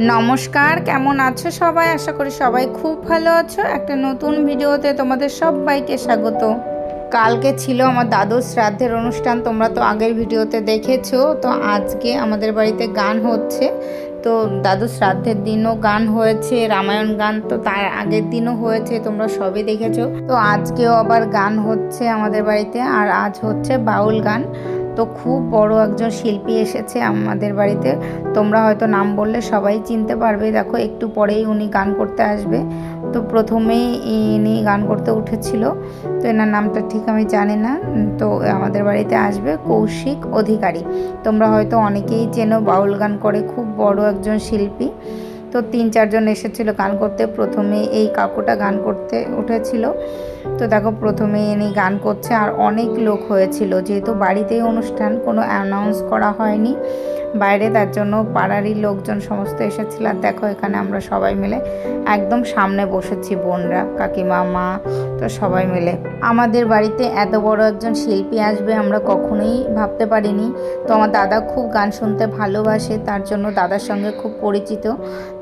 নমস্কার, কেমন আছো সবাই? আশা করি সবাই খুব ভালো আছো। একটা নতুন ভিডিওতে তোমাদের সবাইকে স্বাগত। কালকে ছিল আমার দাদুর শ্রাদ্ধের অনুষ্ঠান, তোমরা তো আগের ভিডিওতে দেখেছ। তো আজকে আমাদের বাড়িতে গান হচ্ছে। তো দাদু শ্রাদ্ধের দিনও গান হয়েছে, রামায়ণ গান তো তার আগের দিনও হয়েছে, তোমরা সবই দেখেছ। তো আজকেও আবার গান হচ্ছে আমাদের বাড়িতে, আর আজ হচ্ছে বাউল গান। তো খুব বড় একজন শিল্পী এসেছে আমাদের বাড়িতে। তোমরা হয়তো নাম বললে সবাই চিনতে পারবে। দেখো, একটু পরেই উনি গান করতে আসবে। তো প্রথমেই ইনি গান করতে উঠেছিল। তো এনার নামটা ঠিক আমি জানি না। তো আমাদের বাড়িতে আসবে কৌশিক অধিকারী। তোমরা হয়তো অনেকেই চেনো বাউল গান করে। খুব বড় একজন শিল্পী। তো তিন চারজন এসেছিল গান করতে। প্রথমে এই কাকুটা গান করতে উঠেছিল। তো দেখো, প্রথমে ইনি গান করছে আর অনেক লোক হয়েছিল। যেহেতু বাড়িতেই অনুষ্ঠান, কোনো অ্যানাউন্স করা হয়নি। বাইরে তার জন্য পাড়ারই লোকজন সমস্ত এসেছিল। আর দেখো, এখানে আমরা সবাই মিলে একদম সামনে বসেছি বোনরা, কাকিমা, মা, তো সবাই মিলে। আমাদের বাড়িতে এত বড় একজন শিল্পী আসবে আমরা কখনোই ভাবতে পারিনি। তো আমার দাদা খুব গান শুনতে ভালোবাসে, তার জন্য দাদার সঙ্গে খুব পরিচিত।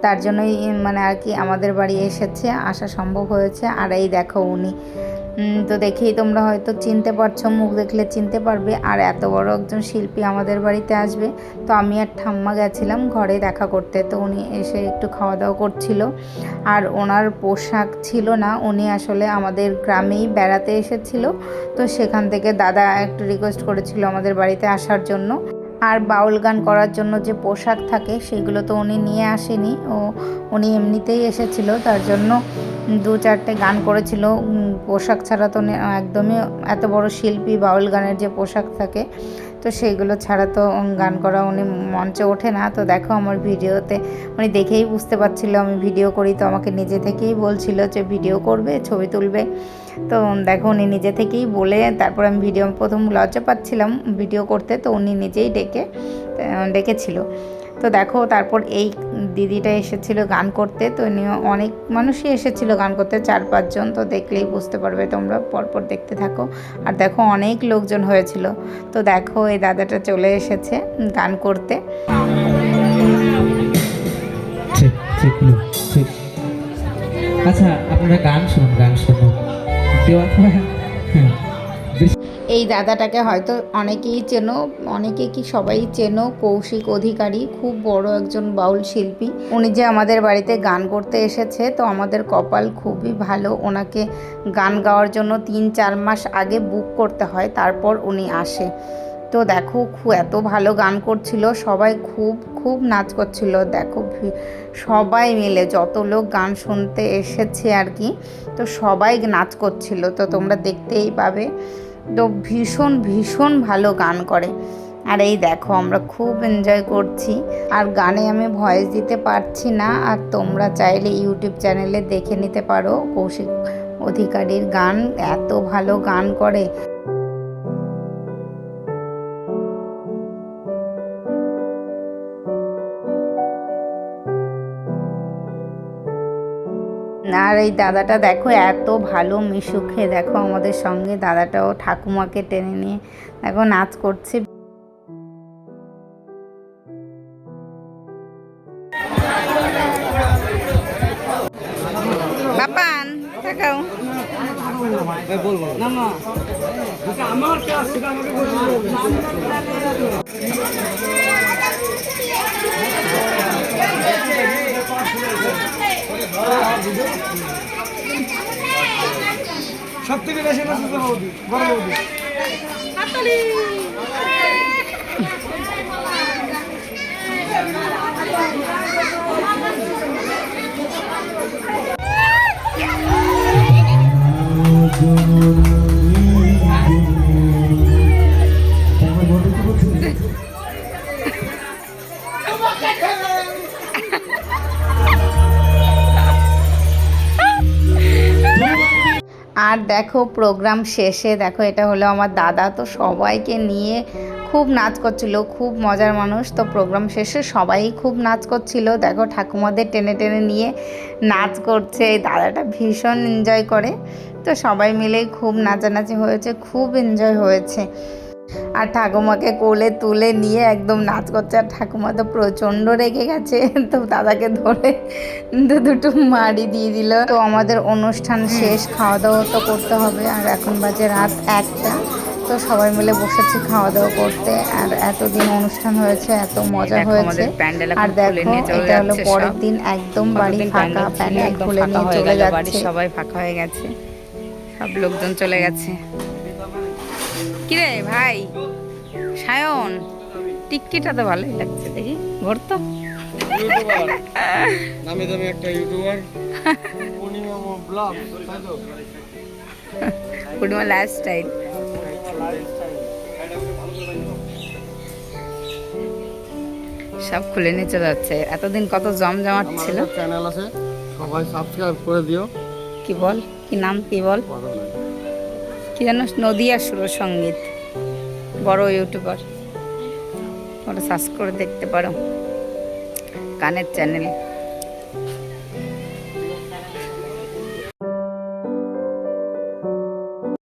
তার জন্যই মানে আর কি আমাদের বাড়ি এসেছে, আসা সম্ভব হয়েছে। আর এই দেখো উনি তো দেখেই তোমরা হয়তো চিনতে পারছ, মুখ দেখলে চিনতে পারবে। আর এত বড় একজন শিল্পী আমাদের বাড়িতে আসবে। তো আমি আর ঠাম্মা গেছিলাম ঘরে দেখা করতে, তো উনি এসে একটু খাওয়া দাওয়া করছিল। আর ওনার পোশাক ছিল না, উনি আসলে আমাদের গ্রামেই বেড়াতে এসেছিল। তো সেখান থেকে দাদা একটু রিকোয়েস্ট করেছিল আমাদের বাড়িতে আসার জন্য। আর বাউল গান করার জন্য যে পোশাক থাকে, সেগুলো তো উনি নিয়ে আসেনি। ও, উনি এমনিতেই এসেছিল, তার জন্য দু চারটে গান করেছিল। পোশাক ছাড়া তো একদমই এত বড় শিল্পী বাউল গানের যে পোশাক থাকে তো সেইগুলো ছাড়া তো গান করা উনি মঞ্চে ওঠে না। তো দেখো আমার ভিডিওতে উনি দেখেই বুঝতে পারছিল আমি ভিডিও করি তো আমাকে নিজে থেকেই বলছিল যে ভিডিও করবে ছবি তুলবে। তো দেখো উনি নিজে থেকেই বলে তারপর আমি ভিডিও প্রথম লজ্জা পাচ্ছিলাম ভিডিও করতে তো উনি নিজেই ডেকে ডেকেছিল। তো দেখো, তারপর এই দিদিটা এসেছিল গান করতে। তো অনেক মানুষই এসেছিল গান করতে, চার পাঁচজন। তো দেখলেই বুঝতে পারবে তোমরা, পরপর দেখতে থাকো। আর দেখো, অনেক লোকজন হয়েছিল। তো দেখো, এই দাদাটা চলে এসেছে গান করতে। আচ্ছা আপনারা গান শুনুন গান শুনুন। এই দাদাটাকে হয়তো অনেকেই চেনো, অনেকে কি সবাই চেনো, কৌশিক অধিকারী, খুব বড় একজন বাউল শিল্পী। উনি যে আমাদের বাড়িতে গান করতে এসেছে, তো আমাদের কপাল খুবই ভালো। ওনাকে গান গাওয়ার জন্য তিন চার মাস আগে বুক করতে হয়, তারপর উনি আসে। তো দেখো এত ভালো গান করছিল, সবাই খুব খুব নাচ করছিল। দেখো সবাই মিলে যত লোক গান শুনতে এসেছে আর কি, তো সবাই নাচ করছিল। তো তোমরা দেখতেই পাবে। তো ভীষণ ভীষণ ভালো গান করে। আর এই দেখো, আমরা খুব এনজয় করছি। আর গানে আমি ভয়েস দিতে পারছি না, আর তোমরা চাইলে ইউটিউব চ্যানেলে দেখে নিতে পারো কৌশিক অধিকারীর গান। এত ভালো গান করে। আর এই দাদাটা দেখো এত ভালো মিশুকে। দেখো আমাদের সঙ্গে দাদাটাও ঠাকুমাকে টেনে নিয়ে দেখো নাচ করছে। বাপান সব থেকে বেশি নাচতে বৌদি বড় বৌদি? আর দেখো প্রোগ্রাম শেষে, দেখো এটা হলো আমার দাদা, তো সবাইকে নিয়ে খুব নাচ করছিল, খুব মজার মানুষ। তো প্রোগ্রাম শেষে সবাই খুব নাচ করছিল। দেখো ঠাকুমাদের টেনে টেনে নিয়ে নাচ করছে এই দাদাটা ভীষণ এনজয় করে। তো সবাই মিলেই খুব নাচানাচি হয়েছে, খুব এনজয় হয়েছে। আর ঠাকুমাকে কোলে তুলে নিয়ে একদম নাচ করছে। আর ঠাকুমা তো প্রচণ্ড রেগে গেছে। তো দাদাকে ধরে দু দুটো মারি দিয়ে দিল। তো আমাদের অনুষ্ঠান শেষ খাওয়া দাওয়া তো করতে হবে। আর এখন বাজে রাত একটা। তো সবাই মিলে বসেছি খাওয়া দাওয়া করতে। আর এতদিন অনুষ্ঠান হয়েছে এত মজা হয়েছে। আর দেখো এটা হলো পরের দিন একদম বাড়ি ফাঁকা প্যান্ডেল খুলে নিয়ে চলে যাচ্ছে। সবাই ফাঁকা হয়ে গেছে। সব লোকজন চলে গেছে। কিরে ভাই? সায়ন টিক্কিটা তো ভালোই লাগছে দেখি ঘোর তো নামি দামি একটা ইউটিউবার। পূর্ণিমা ব্লগ তাই তো? পূর্ণিমা লাইফস্টাইল সব খুলে নিয়ে চলে যাচ্ছে। এতদিন কত জমজমাট ছিল। চ্যানেল আছে সবাই সাবস্ক্রাইব করে দিও। কি বল? কি নাম কি বল? কি যেন নদিয়া সুর সংগীত বড় ইউটিউবার। ওরা সার্চ করে দেখতে পারো। গানের চ্যানেল